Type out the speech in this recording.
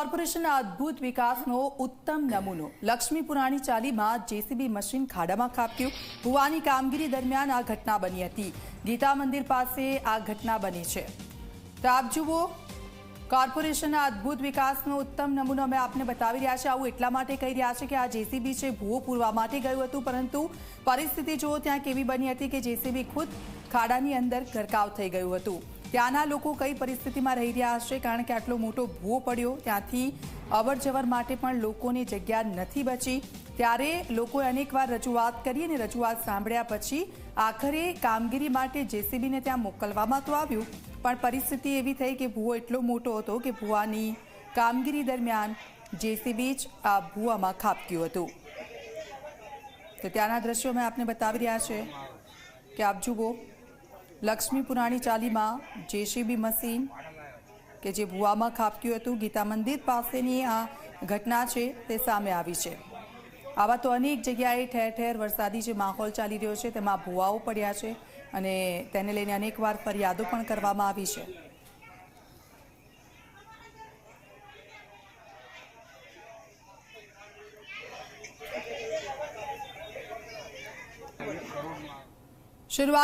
કોર્પોરેશનના અદ્ભુત વિકાસનો ઉત્તમ નમૂનો. લક્ષ્મી પુરાણી ચાલીમાં જેસીબી મશીન ખાડામાં ખાબક્યું. હોવાની કામગીરી દરમિયાન આ ઘટના બની હતી. ગીતા મંદિર પાસે આ ઘટના બની છે. તો આપ જુઓ, કોર્પોરેશનના અદ્ભુત વિકાસનો ઉત્તમ નમૂનો અમે આપને બતાવી રહ્યા છે આવું એટલા માટે કહી રહ્યા છે કે આ જેસીબી છે, ભૂવો પૂરવા માટે ગયું હતું, પરંતુ પરિસ્થિતિ જુઓ ત્યાં કેવી બની હતી કે જેસીબી ખુદ ખાડાની અંદર ગરકાવ થઈ ગયું હતું. ત્યાંના લોકો કઈ પરિસ્થિતિમાં રહી રહ્યા હશે? કારણ કે આટલો મોટો ભૂવો પડ્યો, ત્યાંથી અવર જવર માટે પણ લોકોની જગ્યા નથી બચી. ત્યારે લોકોએ અનેકવાર રજૂઆત કરી અને રજૂઆત સાંભળ્યા પછી આખરે કામગીરી માટે જેસીબીને ત્યાં મોકલવામાં તો આવ્યું, પણ પરિસ્થિતિ એવી થઈ કે ભૂવો એટલો મોટો હતો કે ભૂવાની કામગીરી દરમિયાન જેસીબી જ આ ભૂવામાં ખાબક્યું હતું. તો ત્યાંના દ્રશ્યો મેં આપને બતાવી રહ્યા છે. કે આપ જુઓ. લક્ષ્મી પુરાણી ચાલીમાં જેસીબી મશીન કે જે ભૂવામાં ખાબક્યું હતું, ગીતા મંદિર પાસેની આ ઘટના છે તે સામે આવી છે. આવા તો અનેક જગ્યાએ ઠેર ઠેર વરસાદી જે માહોલ ચાલી રહ્યો છે, તેમાં ભૂવાઓ પડ્યા છે અને તેને લઈને અનેકવાર ફરિયાદો પણ કરવામાં આવી છે. શરૂઆત